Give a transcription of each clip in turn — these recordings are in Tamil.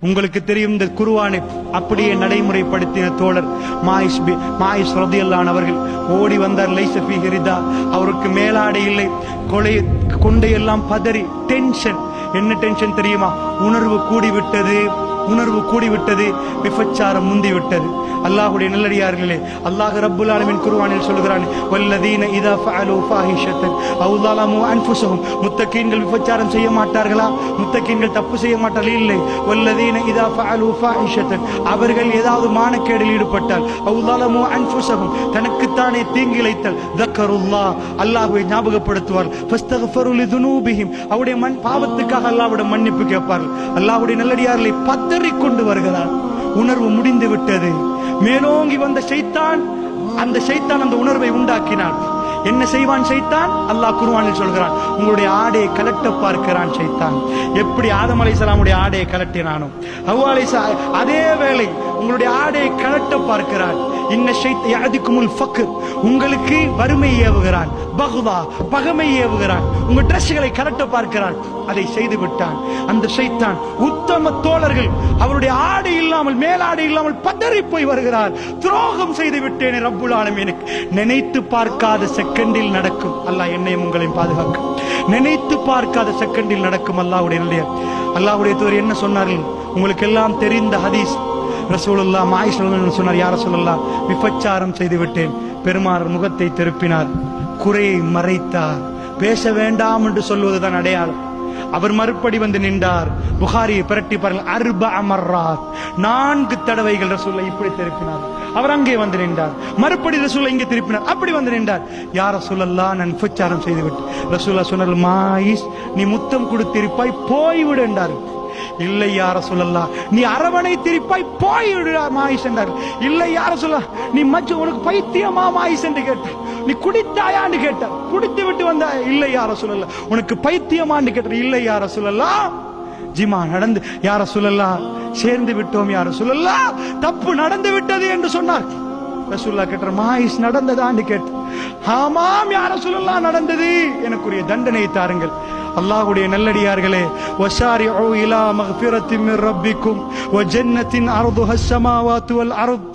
உங்களுக்கு தெரியும் இந்த குருவானை அப்படியே நடைமுறைப்படுத்தின தோழர் மாயிஷ் மாயிஷ் ரதியல்லான் அவர்கள். ஓடி வந்தார் லைசபி ஹெரிதா. அவருக்கு மேலாடை இல்லை. கொலை கொண்டையெல்லாம் பதறி டென்ஷன் என்ன டென்ஷன் தெரியுமா? உணர்வு கூடிவிட்டது. உணர்வு கூடிவிட்டது விபச்சாரம் முந்திவிட்டது. அல்லாஹுடைய நல்லடியார்களே அல்லாஹ் ரப்புல் ஆலமின் குருவானில் சொல்கிறான் வல்லதீன இதா ஃபஅலு ஃபாஹிஷத்தன் அவ் ஸலமு அன்ஃபுஸஹும். முத்தகீன்கள் விபச்சாரம் செய்ய மாட்டார்களா? முத்தகீன்கள் தப்பு செய்ய மாட்டார்கள்? இல்லை. வல்லதீன இதா ஃபஅலு ஃபாஹிஷத்தன். அவர்கள் ஏதாவது மானக்கேடில் ஈடுபட்டால் அவ் ஸலமு அன்ஃபுஸஹும். தனக்குத்தானே தீங்கிழைத்தல். தக்கருல்லாஹ். அல்லாஹ்வை ஞாபகப்படுத்துவார் ஃபஸ்தக்ஃபரு லிதுனூபிஹிம். அவருடைய மண் பாவத்துக்காக அல்லாஹ்விடம் மன்னிப்பு கேட்பார்கள். அல்லாஹ்வுடைய நல்லடியார்களை பத்து கொண்டு வருகிறார். உணர்வு முடிந்து விட்டது மேலோங்கி வந்த சைத்தான் அந்த சைத்தான் அந்த உணர்வை உண்டாக்கினான். என்ன செய்வான் சைத்தான் அல்லாஹ் குர்ஆனில் சொல்கிறான் உங்களுடைய ஆடையை கலட்ட பார்க்கிறான் சைத்தான் எப்படி ஆதம் அலைஹிஸ்ஸலாமுடைய ஆடையை கலட்டினானோ. அவ்வாலை அதே வேளை உங்களுடைய ஆடையை கலட்ட பார்க்கிறான் இன்ன ஷைத் யாதிக்குமுல் ஃபக்ர். உங்களுக்கு வறுமை ஏவுகிறான். பகுதா பகமை ஏவுகிறான். உங்க ட்ரெஸ்களை கலட்ட பார்க்கிறான். அதை செய்து விட்டான். அந்த ஷைத்தான் உத்தம தோழர்கள். அவருடைய ஆடை இல்லாமல் மேலாடை இல்லாமல் பதறி போய் வருகிறார். துரோகம் செய்து விட்டேன் ரப்புல் ஆலமீனுக்கு நினைத்து பார்க்காத செகண்டில் நடக்கும். அல்லாஹ் என்னையும் உங்களையும் பாதுகாக்கும். நினைத்து பார்க்காத செகண்டில் நடக்கும் அல்லாவுடைய அல்லாவுடைய தூர் என்ன சொன்னார்கள்? உங்களுக்கு எல்லாம் தெரிந்த ஹதீஸ். ரசூலுல்லா மாயிஷ் சொன்னார். யார சொல்லல்லா விபச்சாரம் செய்து விட்டேன் முகத்தை திருப்பினார். குறையை மறைத்தார். பேச வேண்டாம் என்று சொல்வதுதான் அடையாளம். அவர் மறுபடி வந்து நின்றார். புகாரியை பிரட்டி பாருங்கள். அர்ப அமர்ராத். நான்கு தடவைகள் ரசூலை இப்படி திருப்பினார். அவர் அங்கே வந்து நின்றார். மறுபடி ரசூலை இங்கே திருப்பினார். அப்படி வந்து நின்றார். யார் சொல்லல்லா நான் புச்சாரம் செய்து விட்டு ரசூல்லா சொன்னார் மாயிஸ் நீ முத்தம் கொடுத்திருப்பாய் போய்விடு என்றார். இல்லை யார சொல்லலாம் நீ அரவணை திருப்பாய் போய் மாயிஸ் என்றார் இல்லை யார சொல்ல நீ மச்சு உனக்கு பைத்தியமா மாயிஸ் என்று கேட்டார் நீ குடித்தாயான்னு கேட்டார் குடித்து விட்டு வந்த இல்லை யார சொல்லல உனக்கு பைத்தியமான்னு கேட்டார் இல்லை யார சொல்லலாம் ஜிமா நடந்து யார சொல்லலாம் சேர்ந்து விட்டோம் யார சொல்லலாம் தப்பு நடந்து விட்டது என்று சொன்னார். ரசூல்லா கேட்டார் மாயிஸ் நடந்ததான்னு கேட்டு. ஆமாம் யார சொல்லலாம் நடந்தது. எனக்குரிய தண்டனை தாருங்கள். அல்லாஹ்வுடைய நல்லடியார்களே வஷாரிஉ இலா மக்ஃபிரத்தின் மின் ரப்பிக்கும் வ ஜன்னத்தின் அர்துஹ ஸமாவாத்து வல் அர்த்.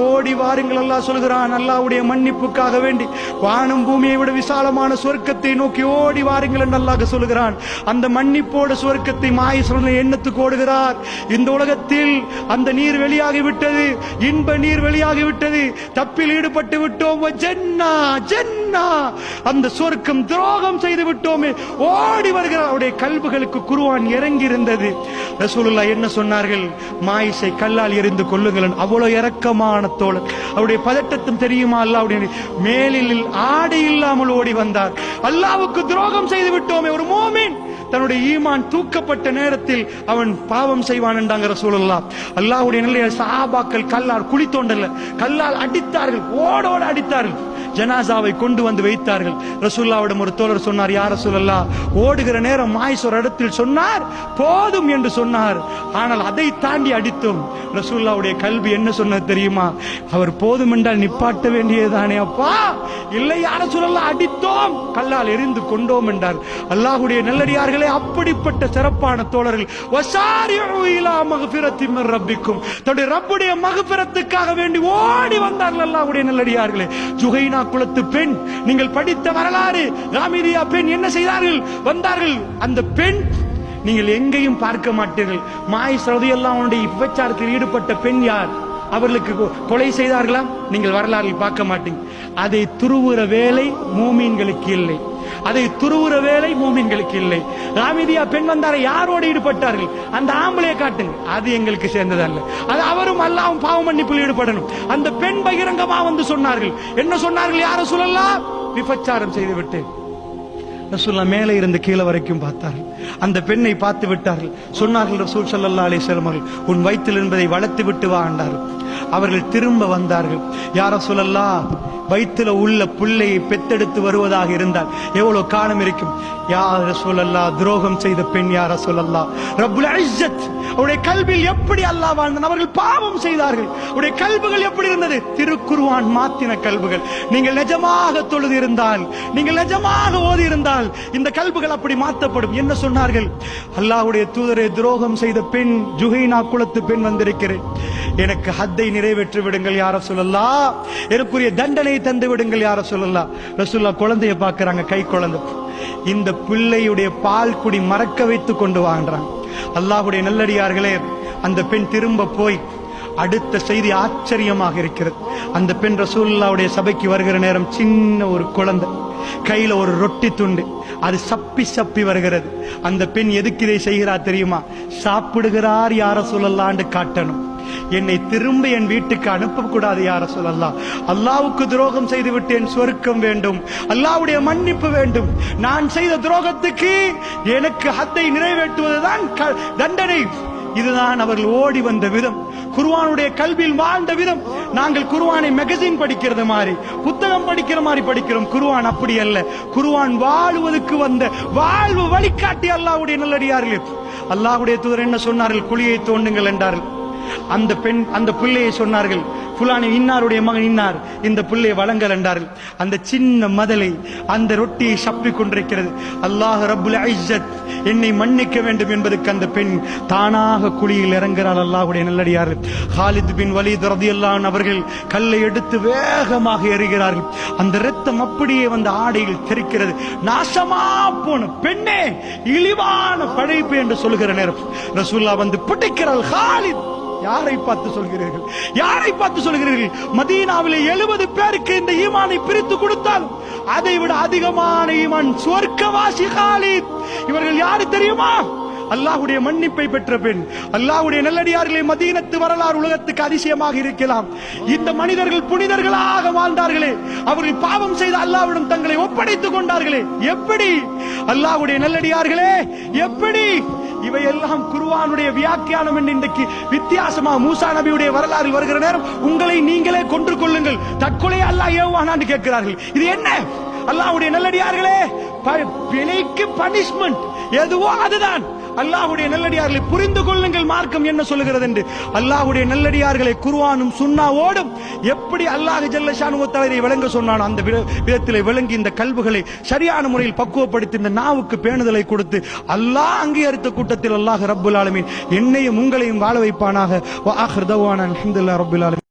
ஓடி வாருங்கள் அல்லாஹ் சொல்கிறான் அல்லாஹ்வுடைய மன்னிப்புக்காக வேண்டி வானம் பூமியை விட விசாலமான சொர்க்கத்தை நோக்கி ஓடி வாருங்கள் என்று அல்லாஹ் சொல்கிறான். அந்த மன்னிப்போட சொர்க்கத்தை மாய சொல்ல எண்ணத்துக்கு ஓடுகிறார். இந்த உலகத்தில் அந்த நீர் வெளியாகி விட்டது இன்ப நீர் வெளியாகி விட்டது தப்பில் ஈடுபட்டு விட்டோம். வ ஜன்னா ஜன்னா. அந்த சொர்க்கம் துரோகம் செய்து விட்டோமே ஓடி வருகிறார் அவருடைய கல்புகளுக்கு குருவான் இறங்கி இருந்தது ரசூலுல்லா என்ன சொன்னார்கள்? மாயிசை கல்லால் எறிந்து கொள்ளுங்கள் அவ்வளவு இறக்கமான தோழர். அவருடைய பதட்டத்தும் தெரியுமா அல்லாவுடைய மேலில் ஆடை இல்லாமல் ஓடி வந்தார். அல்லாவுக்கு துரோகம் செய்து விட்டோமே ஒரு மோமின். தன்னுடைய ஈமான் தூக்கப்பட்ட நேரத்தில் அவன் பாவம் செய்வான் என்றாங்க ரசூலுல்லா அல்லாவுடைய நிலையை சாபாக்கள் கல்லால் குழி தோண்டல. கல்லால் அடித்தார்கள். ஓடோட அடித்தார்கள். ஜனாசாவை கொண்டு வந்து வைத்தார்கள். ரசூல்லாவிடம் ஒரு தோழர் சொன்னார் யார் ரசூலல்லா ஓடுகிற நேரம் மாயிஸ் ஒரு இடத்தில் சொன்னார் போதும் என்று சொன்னார். ஆனால் அதை தாண்டி அடித்தோம். ரசூல்லாவுடைய கல்வி என்ன சொன்னது தெரியுமா? அவர் போதும் என்றால் நிப்பாட்ட வேண்டியதுதானே அப்பா. இல்லை யார சொல்லலாம் அடித்தோம். கல்லால் எரிந்து கொண்டோம் என்றார். அல்லாஹுடைய நல்லடியார்களே அப்படிப்பட்ட சிறப்பான தோழர்கள். வசாரிஉ இலா ரப்பிக்கும். தன்னுடைய ரப்புடைய மகபிரத்துக்காக வேண்டி ஓடி வந்தார்கள் அல்லாஹுடைய நல்லடியார்களே. ஜுகைனா குலத்து பெண். நீங்கள் படித்த வரலாறு காமிரியா பெண் என்ன செய்தார்கள்? வந்தார்கள். அந்த பெண் நீங்கள் எங்கேயும் பார்க்க மாட்டீர்கள். மாய் சரதியெல்லாம் அவனுடைய விபச்சாரத்தில் ஈடுபட்ட பெண் யார்? அவர்களுக்கு கொலை செய்தார்களா? நீங்கள் வரலாறு பார்க்க மாட்டீங்க. அதை துருவுற வேலை மூமீன்களுக்கு இல்லை. அதை துருவுற வேலை மூமின்களுக்கு இல்லை. ராமிதியா பெண் வந்தார யாரோடு ஈடுபட்டார்கள்? அந்த ஆம்பளையை காட்டுங்க அது எங்களுக்கு சேர்ந்தது அல்ல அது அவரும் அல்லாவும் பாவ மன்னிப்பில் ஈடுபடணும். அந்த பெண் பகிரங்கமா வந்து சொன்னார்கள். என்ன சொன்னார்கள்? யார சொல்லலாம் விபச்சாரம் செய்து விட்டேன். ரசூல்லா மேலே இருந்து கீழே வரைக்கும் பார்த்தார்கள். அந்த பெண்ணை பார்த்து விட்டார்கள். சொன்னார்கள் ரசூல் சல்லா அலைஹி உன் வயிற்றில் என்பதை வளர்த்து விட்டு வா என்றார்கள். அவர்கள் திரும்ப வந்தார்கள். யார சொல்லலாம் வயிற்றுல உள்ள புள்ளையை பெத்தெடுத்து வருவதாக இருந்தால் எவ்வளவு காலம் இருக்கும்? யார சொல்லல்லா துரோகம் செய்த பெண் யார சொல்லலாம் ரப்புல் அவருடைய கல்வியில் எப்படி அல்லாஹ் வாழ்ந்தான்? அவர்கள் பாவம் செய்தார்கள். அவருடைய கல்புகள் எப்படி இருந்தது? திருக்குருவான் மாத்தின கல்புகள். நீங்கள் நிஜமாக தொழுது இருந்தால் நீங்கள் நிஜமாக ஓதி இருந்தால் இந்த கல்புகள் அப்படி மாற்றப்படும். என்ன சொன்னார்கள்? அல்லாஹ்வுடைய தூதரை துரோகம் செய்த பெண் ஜுஹைனா குலத்து பெண் வந்திருக்கிறேன். எனக்கு ஹத்தை நிறைவேற்றி விடுங்கள் யார சொல்லலா எனக்குரிய தண்டனை தந்து விடுங்கள் யார சொல்லலா ரசுல்லா குழந்தைய பார்க்கிறாங்க கை குழந்தை. இந்த பிள்ளையுடைய பால் குடி மறக்க வைத்து கொண்டு வாங்குறாங்க அல்லாஹுடைய நல்லடியார்களே அந்த பெண் திரும்ப போய் அடுத்த செய்தி ஆச்சரியமாக இருக்கிறது. அந்த பெண் ரசூல்லாவுடைய சபைக்கு வருகிற நேரம் சின்ன ஒரு குழந்தை கையில ஒரு ரொட்டி துண்டு அது சப்பி சப்பி வருகிறது. அந்த பெண் எதுக்கு இதை செய்கிறா தெரியுமா? சாப்பிடுகிறார் யார சொல்லலான்னு காட்டணும். என்னை திரும்ப என் வீட்டுக்கு அனுப்பக்கூடாது யார சொல்லலாம் அல்லாவுக்கு துரோகம் செய்து விட்டேன் சொர்க்கம் வேண்டும். அல்லாவுடைய மன்னிப்பு வேண்டும். நான் செய்த துரோகத்துக்கு எனக்கு ஹத்தை நிறைவேற்றுவதுதான் க- தண்டனை. இதுதான் அவர்கள் ஓடி வந்த விதம். குருவானுடைய கல்வியில் வாழ்ந்த விதம். நாங்கள் குருவானை மேகசின் படிக்கிறது மாதிரி புத்தகம் படிக்கிற மாதிரி படிக்கிறோம். குருவான் அப்படி அல்ல. குருவான் வாழுவதற்கு வந்த வாழ்வு வழிகாட்டி அல்லாஹ்வுடைய நல்லடியார்கள். அல்லாஹ்வுடைய தூதர் என்ன சொன்னார்கள்? குழியை தோண்டுங்கள் என்றார்கள். அந்த பெண் அந்த பிள்ளையை சொன்னார்கள் புலானி இன்னாருடைய மகன் இன்னார் இந்த பிள்ளையை வழங்கல் என்றார்கள். அந்த சின்ன மதலை அந்த ரொட்டியை சப்பிக் கொண்டிருக்கிறது. அல்லாஹ் ரபுல் ஐஜத் என்னை மன்னிக்க வேண்டும் என்பதற்கு அந்த பெண் தானாக குழியில் இறங்குகிறாள். அல்லாஹுடைய நல்லடியார் ஹாலித் பின் வலீத் ரதியல்லான் அவர்கள் கல்லை எடுத்து வேகமாக எறிகிறார்கள். அந்த ரத்தம் அப்படியே வந்து ஆடையில் தெரிக்கிறது. நாசமா போன பெண்ணே இழிவான படைப்பு என்று சொல்லுகிற நேரம். ரசூல்லா வந்து பிடிக்கிறாள். ஹாலித் யாரை பார்த்து சொல்கிறீர்கள்? யாரை பார்த்து சொல்கிறீர்கள்? மதீனாவிலே எழுபது பேருக்கு இந்த ஈமானை பிரித்து கொடுத்தால் அதை விட அதிகமான ஈமான் சொர்க்கவாசி காலித். இவர்கள் யாரு தெரியுமா? அல்லாஹுடைய மன்னிப்பை பெற்ற பெண் அல்லாஹுடைய நல்லடியார்களே மதீனத்து வரலாறு உலகத்துக்கு அதிசயமாக இருக்கலாம். இந்த மனிதர்கள் புனிதர்களாக வாழ்ந்தார்களே. அவர்கள் பாவம் செய்த அல்லாவிடம் தங்களை ஒப்படைத்துக் கொண்டார்களே. எப்படி? அல்லாஹுடைய நல்லடியார்களே எப்படி? இவையெல்லாம் குருவானுடைய வியாக்கியானம் என்று இன்றைக்கு வித்தியாசமா மூசா நபியுடைய வரலாறு வருகிற நேரம் உங்களை நீங்களே கொன்று கொள்ளுங்கள். தற்கொலை அல்லாஹ் ஏவானான்னு கேட்கிறார்கள். இது என்ன? அல்லாஹ்வுடைய நல்லடியார்களே ப- பிழைக்கு பனிஷ்மெண்ட் எதுவோ அதுதான். அல்லாஹ்வுடைய நல்லடியார்களை புரிந்து கொள்ளுங்கள் மார்க்கம் என்ன சொல்லுகிறது என்று. அல்லாஹ்வுடைய நல்லடியார்களை குருவானும் சுண்ணாவோடும் எப்படி அல்லாஹ் ஜல்லஷானு தவிர விளங்க சொன்னானோ அந்த வித- விதத்திலே விளங்கி இந்த கல்வுகளை சரியான முறையில் பக்குவப்படுத்தி இந்த நாவுக்கு பேணுதலை கொடுத்து அல்லாஹ் அங்கீகரித்த கூட்டத்தில் அல்லாஹ் ரப்புல் ஆலமின் என்னையும் உங்களையும் வாழ வைப்பானாக. வ ஆஹிர் தவானா